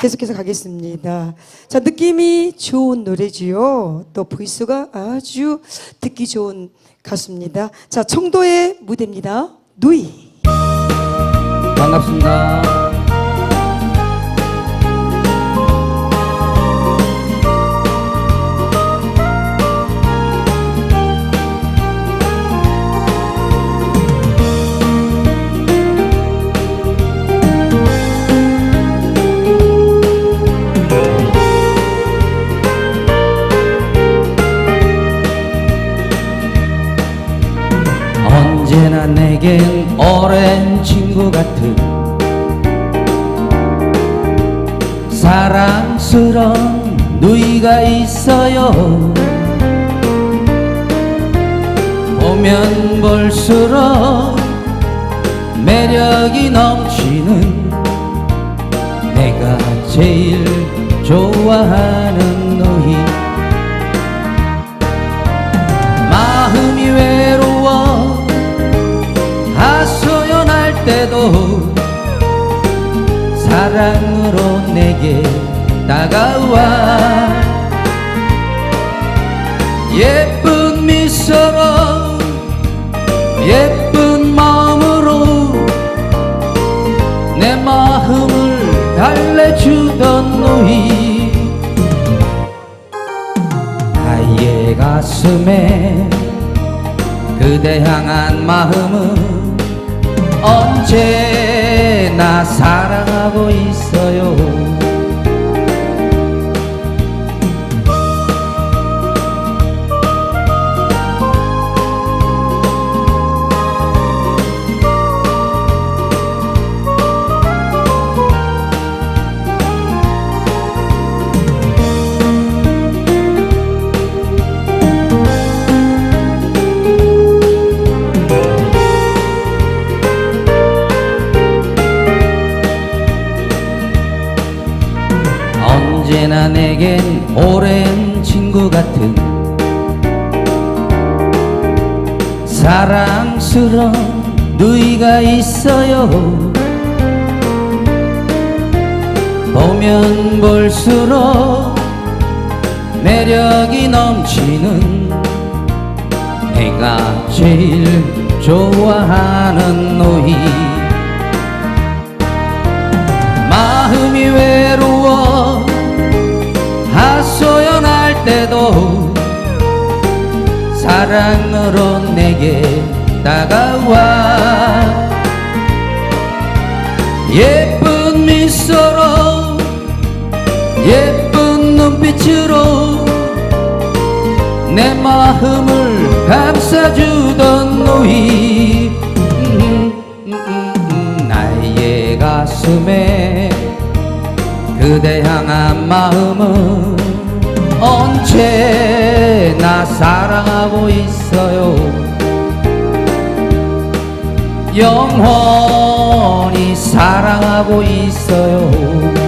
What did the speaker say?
계속해서 가겠습니다. 자, 느낌이 좋은 노래지요. 또 보이스가 아주 듣기 좋은 가수입니다. 자, 청도의 무대입니다. 누이. 반갑습니다. 내겐 오랜 친구 같은 사랑스러운 누이가 있어요. 보면 볼수록 매력이 넘치는 내가 제일 좋아하는 누이 사랑으로 내게 다가와. 예쁜 미소로 예쁜 마음으로 내 마음을 달래주던 너희. 나의 가슴에 그대 향한 마음은 언제나 사랑하고 있어 언제나 내겐 오랜 친구 같은 사랑스러운 누이가 있어요. 보면 볼수록 매력이 넘치는 내가 제일 좋아하는 노이 때도 사랑으로 내게 다가와. 예쁜 미소로 예쁜 눈빛으로 내 마음을 감싸주던 노이 음, 음, 음, 나의 가슴에 그대 향한 마음은 언제나 사랑하고 있어요. 영원히 사랑하고 있어요